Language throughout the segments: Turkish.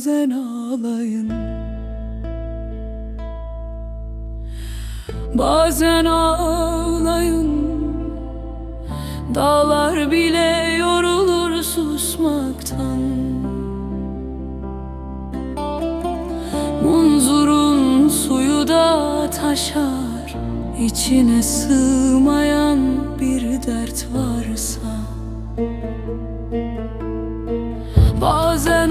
bazen ağlayın. Bazen ağlayın. Dağlar bile yorulur susmaktan. Munzurun suyu da taşar İçine sığmayan bir dert varsa. Bazen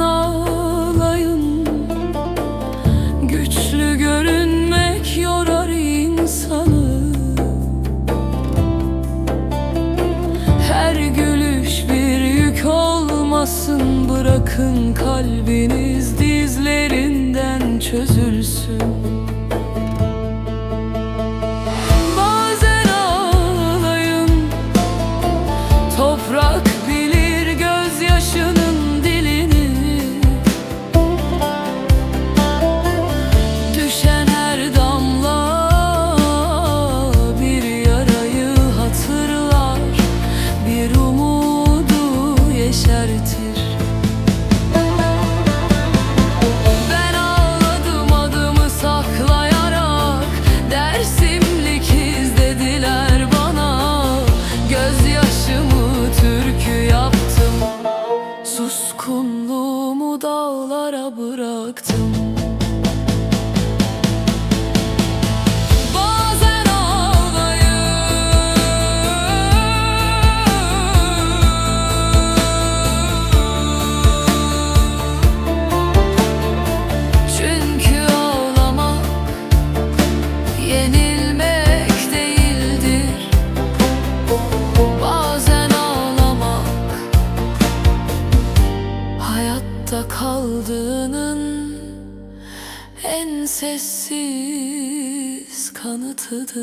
olmasın Bırakın kalbiniz dizlerinden çözülsün dağlara bıraktım hayatta kaldığının en sessiz kanıtıdır